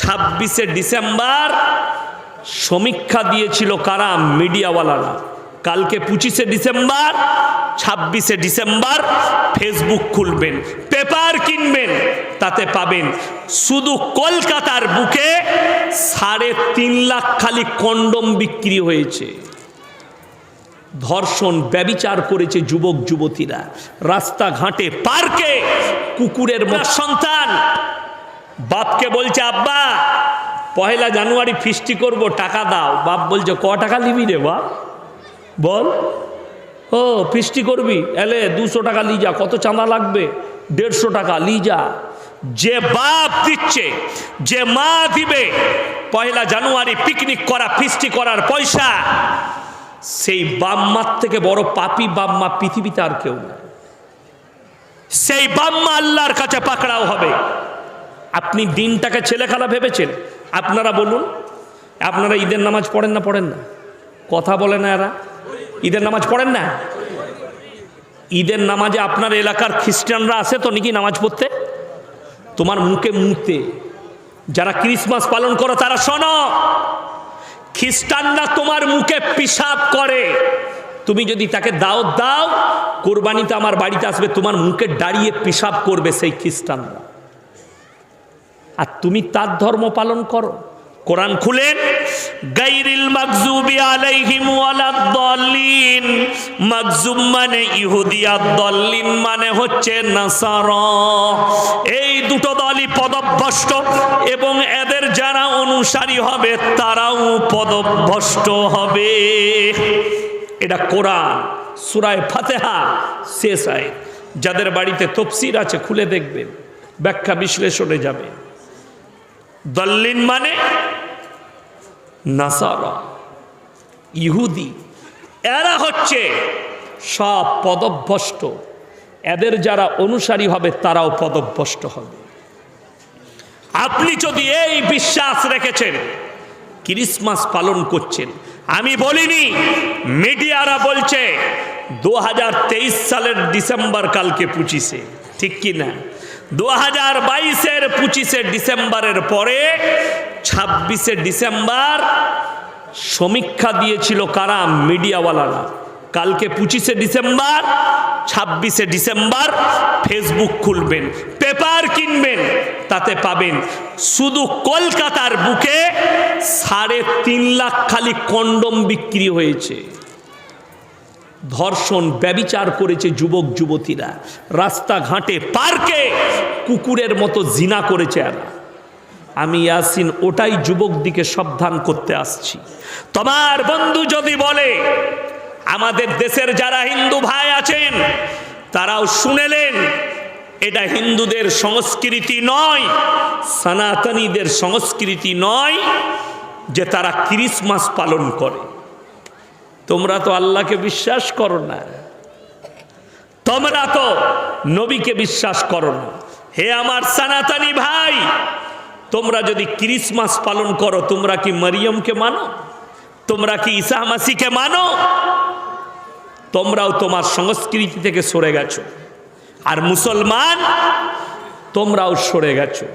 ছাব্বিশে ডিসেম্বর সমীক্ষা দিয়েছিল কারা? মিডিয়াওয়ালারা। কালকে পঁচিশে ডিসেম্বর, ছাব্বিশে ডিসেম্বর ফেসবুক খুলবেন, পেপার কিনবেন, তাতে পাবেন। শুধু কলকাতার বুকে সাড়ে তিন লাখ খালি কন্ডম বিক্রি হয়েছে। ধর্ষণ ব্যবিচার করেছে যুবক, যুবতীরা। রাস্তাঘাটে, পার্কে কুকুরের সন্তান বাপকে বলছে, আব্বা, পয়লা জানুয়ারি ফিস্টি করব, টাকা দাও। বাপ বলছে, ক টাকা নিবি রে, বাপ? বল। ও ফিস্টি করবি? এলে দুশো টাকা লি যা কত চাঁদা লাগবে? দেড়শো টাকা লি যা যে বাপ দিচ্ছে, যে মা দিবে, পয়লা জানুয়ারি পিকনিক করা ফিস্টি করার পয়সা, সেই বাম্মার থেকে বড় পাপি বাম্মা পৃথিবীতে আর কেউ সেই বাম্মা আল্লাহর কাছে পাকড়াও হবে। আপনি দিনটাকে ছেলে খেলা ভেবেছেন? আপনারা বলুন, আপনারা ঈদের নামাজ পড়েন না পড়েন না? কথা বলে না এরা। ঈদের নামাজ পড়েন না? ঈদের নামাজে আপনার এলাকার খ্রিস্টানরা আসে তো নাকি নামাজ পড়তে? তোমার মুখে মুতে যারা ক্রিসমাস পালন করো, তারা শোনো। খ্রিস্টানরা তোমার মুখে পিসাব করে। তুমি যদি তাকে দাও দাও কোরবানিতে আমার বাড়িতে আসবে, তোমার মুখে দাঁড়িয়ে পিসাব করবে সেই খ্রিস্টানরা। আর তুমি তার ধর্ম পালন করো। কোরআন খুলেন গাইরিল মাকজুবি আলাইহিম ওয়ালাদ-দাল্লিন মাকজুব মানে ইহুদিয়া দল্লিন মানে হচ্ছে নাসারা। এই দুটো দলই পদভ্রষ্ট এবং এদের যারা অনুসারী হবে, তারাও পদভ্রষ্ট হবে। এটা কোরআন, সুরায় ফাতেহা, শেষ আয় যাদের বাড়িতে তফসির আছে, খুলে দেখবেন, ব্যাখ্যা বিশ্লেষণে যাবে দল্লিন মানে নাসারা, ইহুদি। এরা হচ্ছে সব পদভ্রষ্ট। এদের যারা অনুসারী হবে, তারাও পদভ্রষ্ট হবে। আপনি যদি এই বিশ্বাস রেখেছেন, ক্রিসমাস পালন করছেন, আমি বলিনি, মিডিয়ারা বলছে, দু হাজার তেইশ সালের ডিসেম্বর কালকে পঁচিশে। ঠিক কি না? দু হাজার বাইশের পঁচিশে ডিসেম্বরের পরে ছাব্বিশে ডিসেম্বর সমীক্ষা দিয়েছিল কারা? মিডিয়াওয়ালারা। কালকে পঁচিশে ডিসেম্বর, ছাব্বিশে ডিসেম্বর ফেসবুক খুলবেন, পেপার কিনবেন, তাতে পাবেন। শুধু কলকাতার বুকে সাড়ে তিন লাখ খালি কন্ডম বিক্রি হয়েছে। ধর্ষণ, ব্যবিচার করেছে যুবক, যুবতীরা। রাস্তাঘাটে, পার্কে কুকুরের মতো জিনা করেছে আমি ইয়াসিন, ওটাই যুবক দিকে সাবধান করতে আসছি। তোমার বন্ধু যদি বলে, আমাদের দেশের যারা হিন্দু ভাই আছেন, তারাও শুনেলেন, এটা হিন্দুদের সংস্কৃতি নয়, সনাতনীদের সংস্কৃতি নয়, যে তারা ক্রিসমাস পালন করে। তোমরা তো আল্লাহকে বিশ্বাস করো না। তোমরা তো নবীকে বিশ্বাস করো না। হে আমার সনাতনী ভাই, তোমরা যদি ক্রিসমাস পালন করো, তোমরা কি মরিয়মকে মানো? তোমরা কি ঈসা মাসিকে মানো? তোমরাও তোমার সংস্কৃতি থেকে সরে গেছো। আর মুসলমান, তোমরাও সরে গেছো।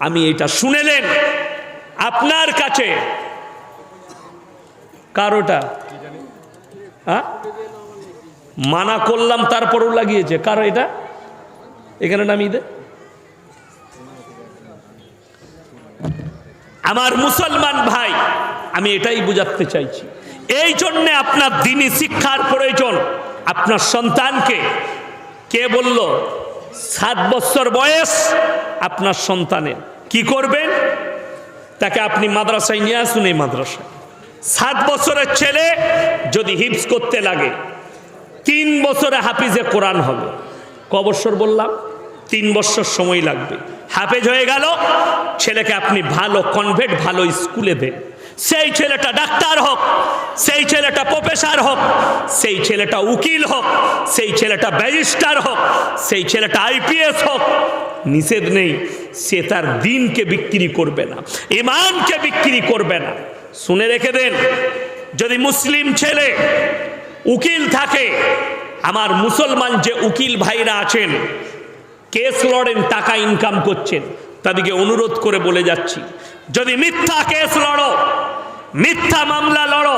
আমি এটা শুনেলেন আপনার কাছে। কারোটা হ্যাঁ? মানা করলাম, তারপরও লাগিয়েছে। কারও এটা? এখানে নামিয়ে দে। আমার মুসলমান ভাই, আমি এটাই বুঝাতে চাইছি। এই জন্যে আপনার দিনী শিক্ষার প্রয়োজন। আপনার সন্তানকে, কে বলল, সাত বছর বয়স আপনার সন্তানের। কি করবেন? তাকে আপনি মাদ্রাসায় নিয়ে আসুন এই মাদ্রাসায়। সাত বছরের ছেলে যদি হিপস করতে লাগে, তিন বছরে হাফিজে কোরআন হবে। ক বছর বললাম? তিন বছর সময় লাগবে। হাফেজ হয়ে গেল, ছেলেকে আপনি ভালো কনভেন্ট ভালো স্কুলে দেন। সেই ছেলেটা ডাক্তার হোক, সেই ছেলেটা প্রফেসর হোক, সেই ছেলেটা উকিল হোক, সেই ছেলেটা ব্যারিস্টার হোক, সেই ছেলেটা আইপিএস হোক, নিষেধ নেই, সে তার দিনকে বিক্রি করবে না ইমানকে বিক্রি করবে না। শুনে রেখে দেন, যদি মুসলিম ছেলে উকিল থাকে, আমার মুসলমান যে উকিল ভাইরা আছেন, কেস লড়েন, টাকা ইনকাম করছেন, তাদেরকে অনুরোধ করে বলে যাচ্ছি, যদি মিথ্যা কেস লড়ো, মিথ্যা মামলা লড়ো,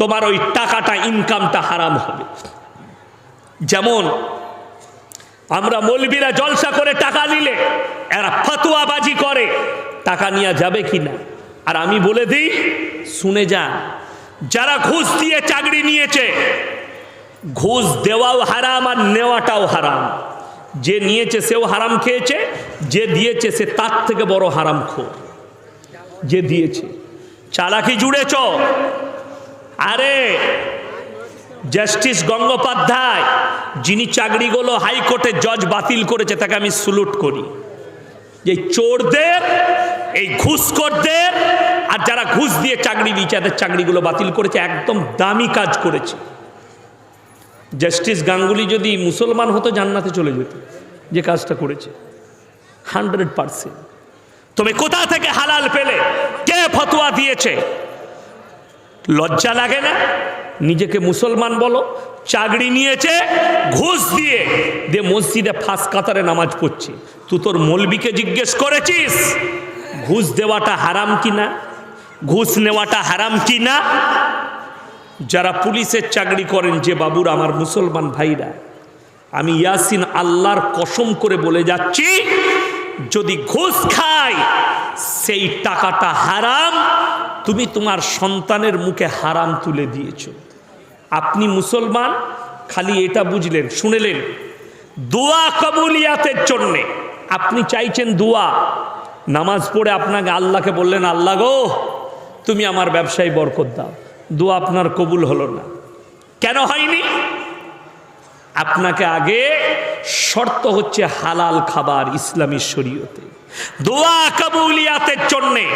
তোমার ওই টাকাটা ইনকামটা হারাম হবে। যেমন আমরা মলবিরা জলসা করে টাকা নিলে, এরা ফতুয়াবাজি করে, টাকা নেওয়া যাবে কি না আর আমি বলে দিই, শুনে যান যারা ঘুষ দিয়ে চাকরি নিয়েছে, ঘুষ দেওয়াও হারাম আর নেওয়াটাও হারাম। যে নিয়েছে সেও হারাম খেয়েছে, যে দিয়েছে সে তার থেকে বড় হারাম খোর। যে দিয়েছে। চালাকি জুড়েছ? আরে, জাস্টিস গঙ্গোপাধ্যায়, যিনি চাকরিগুলো হাইকোর্টে, জজ বাতিল করেছে, তাকে আমি সুলুট করি। যে চোরদের এই ঘুষখোরদের আর যারা ঘুষ দিয়ে চাকরি দিয়েছে, তাদের চাকরিগুলো বাতিল করেছে, একদম দামি কাজ করেছে। জাস্টিস গাঙ্গুলি যদি মুসলমান হতো, জান্নাতে চলে যেত, যে কাজটা করেছে। Hundred percent. তুমি কোথা থেকে হালাল পেলে? কে ফতোয়া দিয়েছে? লজ্জা লাগে না? নিজেকে মুসলমান বলো, চাকরি নিয়েছে, ঘুষ দিয়ে দিয়ে মসজিদে ফাঁস কাতারে নামাজ পড়ছে। তুই তোর মলবিকে জিজ্ঞেস করেছিস? ঘুষ দেওয়াটা হারাম কি না ঘুষ নেওয়াটা হারাম কি না যারা পুলিশের চাকরি করেন, যে বাবুর আমার মুসলমান ভাইরা, আমি ইয়াসিন আল্লাহর কসম করে বলে যাচ্ছি, যদি ঘুষ খায়, সেই টাকাটা হারাম, তুমি তোমার সন্তানের মুখে হারাম তুলে দিয়েছ। আপনি মুসলমান? খালি এটা বুঝলেন, শুনেলেন। দোয়া কবুলিয়াতের জন্যে। আপনি চাইছেন দোয়া নামাজ পড়ে আপনাকে আল্লাহকে বললেন, আল্লাহ গো, তুমি আমার ব্যবসায় বরকত দাও। দোয়া আপনার কবুল হলো না। কেন হয়নি? আপনাকে আগে শর্ত হচ্ছে হালাল খাবার ইসলামী শরীয়তে। দোয়া কাবুলিয়াতের জন্যে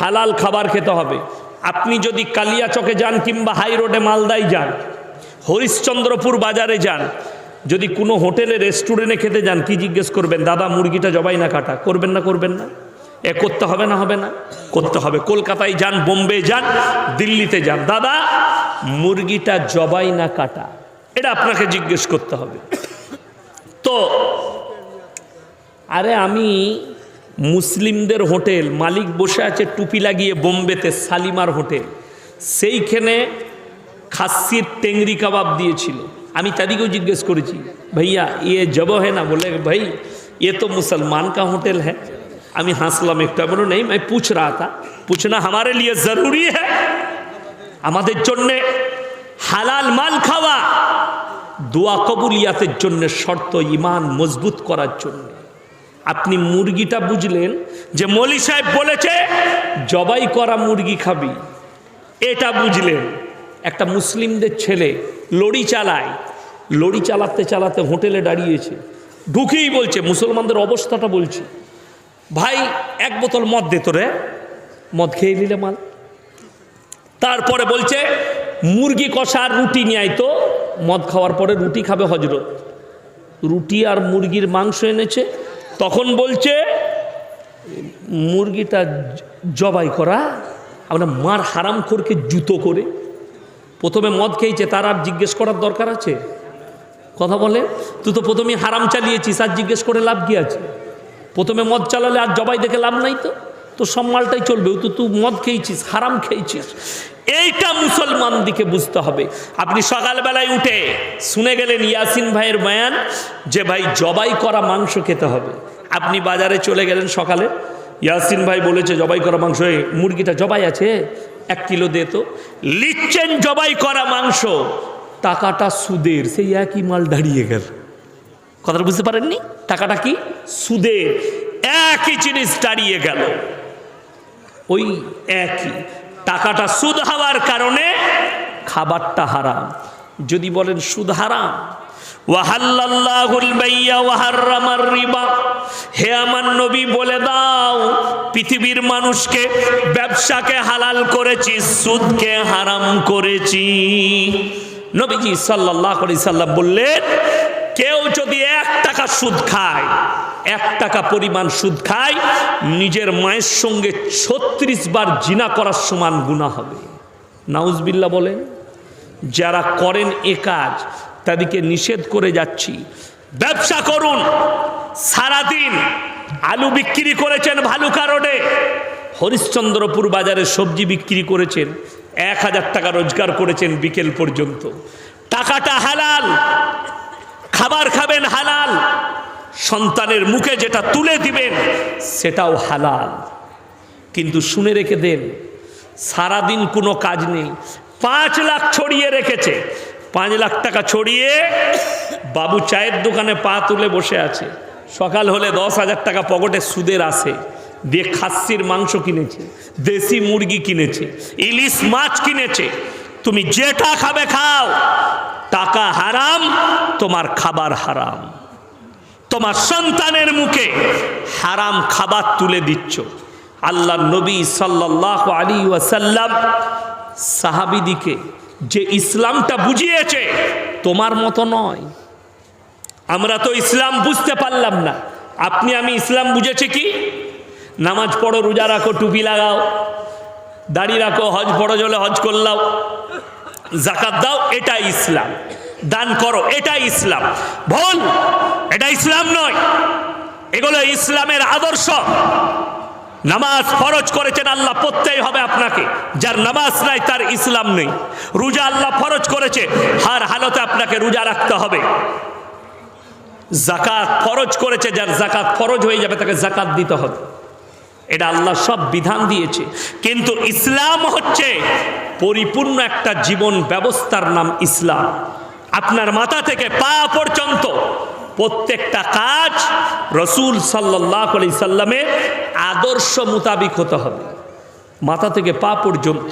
হালাল খাবার খেতে হবে। আপনি যদি কালিয়াচকে যান কিংবা হাই রোডে মালদায় যান, হরিশ্চন্দ্রপুর বাজারে যান, যদি কোনো হোটেলে, রেস্টুরেন্টে খেতে যান, কি জিজ্ঞেস করবেন? দাদা, মুরগিটা জবাই না কাটা। করবেন না করবেন না। এ করতে হবে না হবে না করতে হবে কলকাতায় যান বোম্বে যান দিল্লিতে যান দাদা মুরগিটা জবাই না কাটা এটা আপনাকে জিজ্ঞেস করতে হবে তো আরে আমি মুসলিমদের হোটেল মালিক বসে আছে টুপি লাগিয়ে বোম্বেতে শালিমার হোটেল সেইখানে খাসির টেংরি কাবাব দিয়েছিল আমি তাদেরকেও জিজ্ঞেস করেছি भैया ये जब है ना बोले भाई ये तो मुसलमान का होटल है আমি হাসলাম একটা বলো নেই, আমি পুছ রা তা পুছনা আমারে লিয়ে জরুরি হ্যাঁ আমাদের জন্যে হালাল মাল খাওয়া, দোয়া কবুলিয়াতের জন্য শর্ত ইমান মজবুত করার জন্য। আপনি মুরগিটা বুঝলেন যে মলি সাহেব বলেছে, জবাই করা মুরগি খাবি। এটা বুঝলেন। একটা মুসলিমদের ছেলে লড়ি চালায়, লড়ি চালাতে চালাতে হোটেলে দাঁড়িয়েছে। ঢুকেই বলছে, মুসলমানদের অবস্থাটা বলছি। ভাই, এক বোতল মদ দে তোরে। মদ খেয়ে নিলে মাল। তারপরে বলছে, মুরগি কষা আর রুটি নিয়ে আয় তো। মদ খাওয়ার পরে রুটি খাবে হজরত। রুটি আর মুরগির মাংস এনেছে। তখন বলছে, মুরগিটা জবাই করা, আমরা মার হারাম খোরকে জুতো করে। প্রথমে মদ খেয়েছে, তার আর জিজ্ঞেস করার দরকার আছে? কথা বলে? তুই তো প্রথমে হারাম চালিয়েছিস, আর জিজ্ঞেস করে লাভ কি আছে? প্রথমে মদ চালালে আর জবাই দেখে লাভ নাই তো। তো সব মালটাই চলবে তো তুই মদ খেয়েছিস, হারাম খেয়েছিস। এইটা মুসলমান দিকে বুঝতে হবে। আপনি সকালবেলায় উঠে শুনে গেলেন ইয়াসিন ভাইয়ের বয়ান যে, ভাই, জবাই করা মাংস খেতে হবে। আপনি বাজারে চলে গেলেন সকালে। ইয়াসিন ভাই বলেছে, জবাই করা মাংস মুরগিটা জবাই আছে? এক কিলো দে তো। লিচ্ছেন জবাই করা মাংস। টাকাটা সুদের, সেই একই মাল দাঁড়িয়ে গেল। কথাটা বুঝতে পারেননি? টাকাটা কি? সুদে একই জিনিস দাঁড়িয়ে গেল। ওই একই। টাকাটা সুদ হওয়ার কারণে খাবারটা হারাম। যদি বলেন সুদ হারাম হে আমার নবী, বলে দাও, পৃথিবীর মানুষকে, ব্যবসাকে হালাল করেছি, সুদকে হারাম করেছি। নবীজি আলাইহি সাল্লাম বললেন কেউ যদি এক টাকা সুদ খায়, এক টাকা পরিমাণ সুদ খায়, নিজের মায়ের সঙ্গে ছত্রিশ বার জিনা করার সমান গুণা হবে। নাউজবিল্লা বলেন, যারা করেন এ কাজ, তাদেরকে নিষেধ করে যাচ্ছি। ব্যবসা করুন, সারাদিন আলু বিক্রি করেছেন ভালুকা রোডে হরিশ্চন্দ্রপুর বাজারে সবজি বিক্রি করেছেন, এক হাজার টাকা রোজগার করেছেন বিকেল পর্যন্ত। টাকাটা হালাল খাবেন হালাল। সন্তানের মুখে যেটা তুলে দিবেন, সেটাও হালাল। কিন্তু শুনে রেখে দেন, সারাদিন কোনো কাজ নেই। পাঁচ লাখ ছড়িয়ে রেখেছে। পাঁচ লাখ টাকা ছড়িয়ে বাবু চায়ের দোকানে পা তুলে বসে আছে। সকাল হলে দশ হাজার টাকা পকেটে সুদের আসে। দিয়ে খাসির মাংস কিনেছে, দেশি মুরগি কিনেছে, ইলিশ মাছ কিনেছে। তুমি যেটা খাবে খাও। টাকা হারাম, তোমার খাবার হারাম। তোমার সন্তানের মুখে হারাম খাবার তুলে দিচ্ছ। আল্লাহ নবী সাল্লাহ আলী ওয়াসাল্লাম সাহাবিদিকে যে ইসলামটা বুঝিয়েছে, তোমার মতো নয়। আমরা তো ইসলাম বুঝতে পারলাম না। আপনি আমি ইসলাম বুঝেছি কি? নামাজ পড়ো, রোজা রাখো, টুপি লাগাও। দাড়ি রাখো, হজ পড়ো জলে হজ করলাও জাকাত দাও এটা ইসলাম। দান করো এটা ইসলাম। ভুল এটা ইসলাম নয়। এগুলো ইসলামের আদর্শ। নামাজ ফরজ করেছেন আল্লাহ, পড়তেই হবে আপনাকে। যার নামাজ নাই, তার ইসলাম নেই। রোজা আল্লাহ ফরজ করেছে, হার হালতে আপনাকে রোজা রাখতে হবে। জাকাত ফরজ করেছে, যার জাকাত ফরজ হয়ে যাবে, তাকে জাকাত দিতে হবে। এটা আল্লাহ সব বিধান দিয়েছে। কিন্তু ইসলাম হচ্ছে পরিপূর্ণ একটা জীবন ব্যবস্থার নাম ইসলাম। আপনার মাথা থেকে পা পর্যন্ত প্রত্যেকটা কাজ রসুল সাল্লাহ আলি সাল্লামের আদর্শ মোতাবিক হতে হবে। মাথা থেকে পা পর্যন্ত।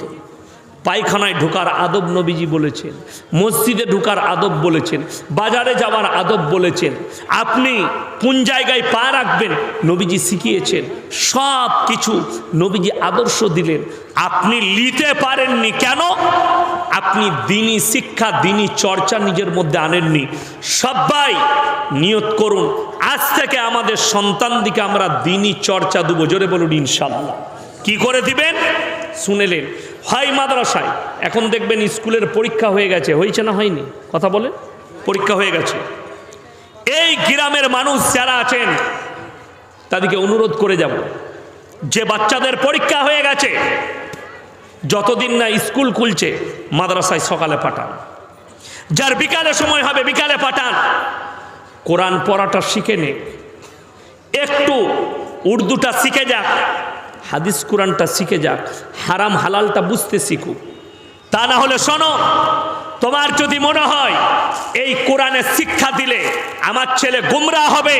পায়খানায় ঢোকার আদব নবীজি বলেছেন, মসজিদে ঢোকার আদব বলেছেন, বাজারে যাওয়ার আদব বলেছেন, আপনি কোন জায়গায় পা রাখবেন নবীজি শিখিয়েছেন, সব কিছু নবীজি আদর্শ দিলেন। আপনি নিতে পারেননি কেন? আপনি দিনী শিক্ষা দিনী চর্চা নিজের মধ্যে আনেননি। সবাই নিয়ত করুন, আজ থেকে আমাদের সন্তান দিকে আমরা দিনী চর্চা দেবো। জোরে বলুন, ইনশাল্লাহ। কি করে দিবেন? শুনেলেন হয় মাদ্রাসায়। এখন দেখবেন স্কুলের পরীক্ষা হয়ে গেছে। হয়েছে না হয়নি? কথা বলে। পরীক্ষা হয়ে গেছে। এই গ্রামের মানুষ যারা আছেন, তাদেরকে অনুরোধ করে যাব। যে বাচ্চাদের পরীক্ষা হয়ে গেছে, যতদিন না স্কুল খুলছে, মাদ্রাসায় সকালে পাঠান। যার বিকালে সময় হবে, বিকালে পাঠান। কোরআন পড়াটা শিখে নে। একটু উর্দুটা শিখে যাক। হাদিস কোরআনটা শিখে যাক। হারাম হালালটা বুঝতে শিখুক। তা না হলে শোনো, তোমার যদি মনে হয়, এই কোরআনের শিক্ষা দিলে আমার ছেলে গুমরা হবে,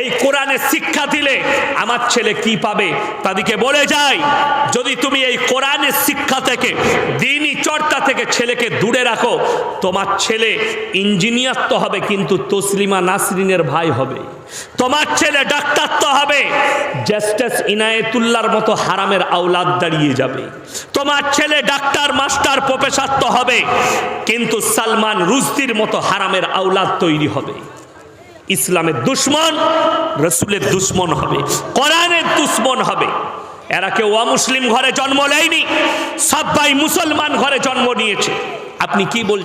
এই কোরআনের শিক্ষা দিলে আমার ছেলে কি পাবে? তাদেরকে বলে যায় যদি তুমি এই কোরআনের শিক্ষা থেকে, দিনই চর্চা থেকে ছেলেকে দূরে রাখো, তোমার ছেলে ইঞ্জিনিয়ার তো হবে, কিন্তু তসলিমা নাসরিনের ভাই হবে। তোমার ছেলে ডাক্তার তো হবে। জাস্টিস ইনায়েতুল্লাহর মতো হারামের আওলাদ দাঁড়িয়ে যাবে। তোমার ছেলে ডাক্তার, মাস্টার, প্রফেসর তো হবে। কিন্তু সালমান রুজদির মতো হারামের আওলাদ তৈরি হবে। ইসলামের দুশ্মন, রসুলের দুশ্মন হবে। কোরআনের দুশ্মন হবে। এরা কেউ অমুসলিম ঘরে জন্ম নেয়নি, সবাই মুসলমান ঘরে জন্ম নিয়েছে। আপনি কি বল